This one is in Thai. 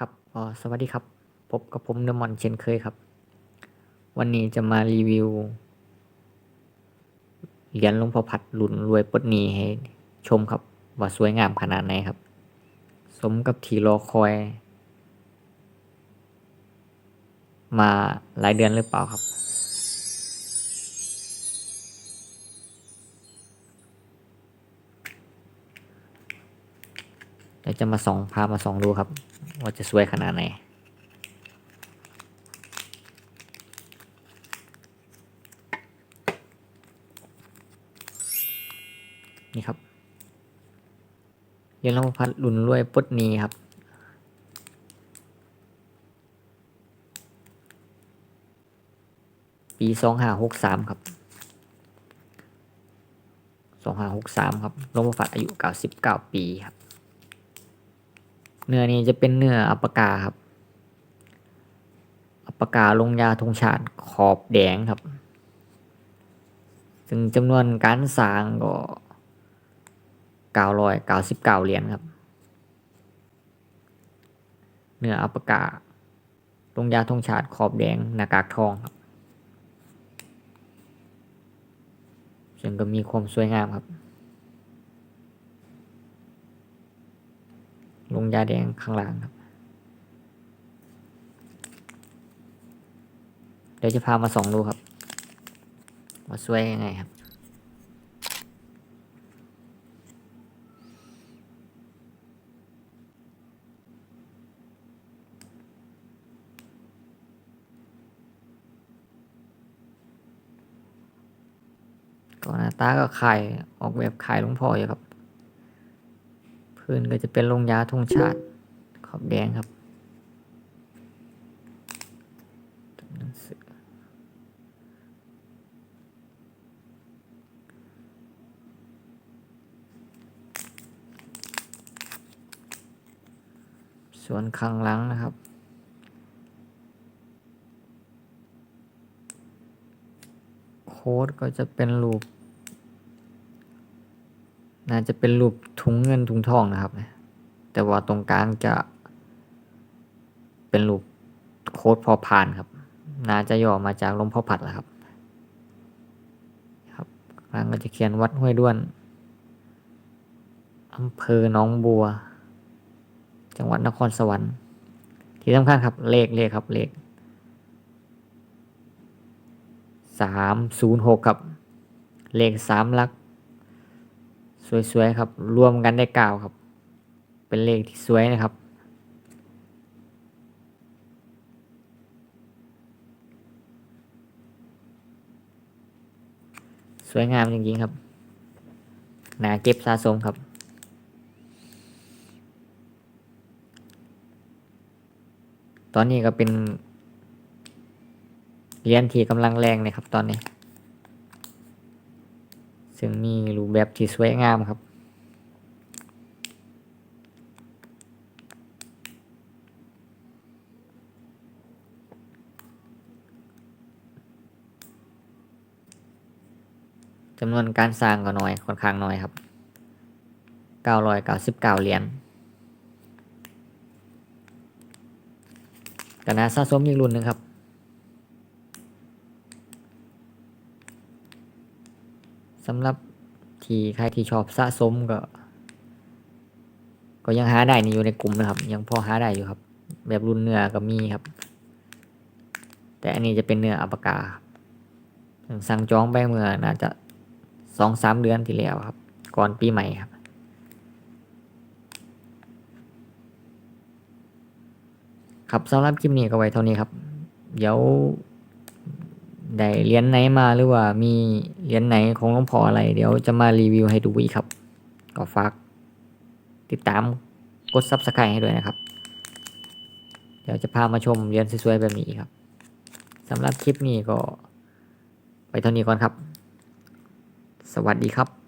ครับอ๋อสวัสดีครับ พบกับผมเดมอนเช่นเคยครับ วันนี้จะมารีวิว เหรียญหลวงพ่อพัดหลุนรวยปดหนีให้ชมครับ ว่าสวยงามขนาดไหนครับ สมกับที่รอคอย มาหลายเดือนหรือเปล่าครับเดี๋ยวจะมาส่องพามาส่องดูครับ ว่าจะสวยขนาดไหนนี่ครับเรียนรองพัดลุนรวยปลดนีครับ ปีสองห้าหกสามครับสองห้าหกสามครับหลวงพัดอายุเก้าสิบเก้าปีครับ เนื้อนี้จะเป็นเนื้ออัปปะกาครับอัปปะกาลงยาธงชาติขอบแดงครับ ซึ่งจำนวนการสางก็เก้าร้อยเก้าสิบเก้าเหรียญครับ เนื้ออัปปะกาลงยาธงชาติขอบแดงหน้ากากทองครับซึ่งก็มีความสวยงามครับ ลงยาแดงข้างล่างครับ เดี๋ยวจะพามาสองดูครับว่าสวยยังไงครับก็หน้าตาก็ขายออกแบบขายหลวงพ่ออยู่ครับ พื้นก็จะเป็นลงยาธงชาติ ขอบแดงครับส่วนข้างหลังนะครับ โค้ดก็จะเป็นรูป น่าจะเป็นรูปถุงเงินถุงทองนะครับนะแต่ว่าตรงกลางจะ เป็นรูปโค้ดพอพานครับ น่าจะย่อมาจากหลวงพ่อผัดแหละครับ ครับกลางก็จะเขียนวัดห้วยด้วนอำเภอหนองบัว จังหวัดนครสวรรค์ ที่สำคัญครับเลขเลขครับเลขสามศูนย์หกครับ เลขสามหลัก สวยๆครับ รวมกันได้เก้าครับ เป็นเลขที่สวยนะครับ สวยงามจริงๆครับนาเก็บสะสมครับตอนนี้ก็เป็นเรียญที่กำลังแรงเลยครับตอนนี้ึงมีรูปแบบที่สวยงามครับ จำนวนการสร้างก็น้อยค่อนข้างน้อยครับ 999 เหรียญก็น่าสะสมอีกรุ่นหนึ่งครับ สำ หรับที่ใครที่ชอบสะสมก็ ก็ยังหาได้นี่อยู่ในกลุ่มนะครับ ยังพอหาได้อยู่ครับ แบบรุ่นเนื้อก็มีครับ แต่อันนี้จะเป็นเนื้ออัปกาสั่งจองไปเมื่อน่าจะสองสามเดือนที่แล้วครับ ก่อนปีใหม่ครับ ครับสำหรับคลิปนี้ก็ไว้เท่านี้ครับ เดี๋ยว ได้เหรียญไหนมาหรือว่ามีเหรียญไหนของหลวงพ่ออะไร เดี๋ยวจะมารีวิวให้ดูอีกครับ ก็ฝากติดตามกด subscribe ให้ด้วยนะครับ เดี๋ยวจะพามาชมเหรียญสวยๆแบบนี้ครับสำหรับคลิปนี้ก็ ไปเท่านี้ก่อนครับ สวัสดีครับ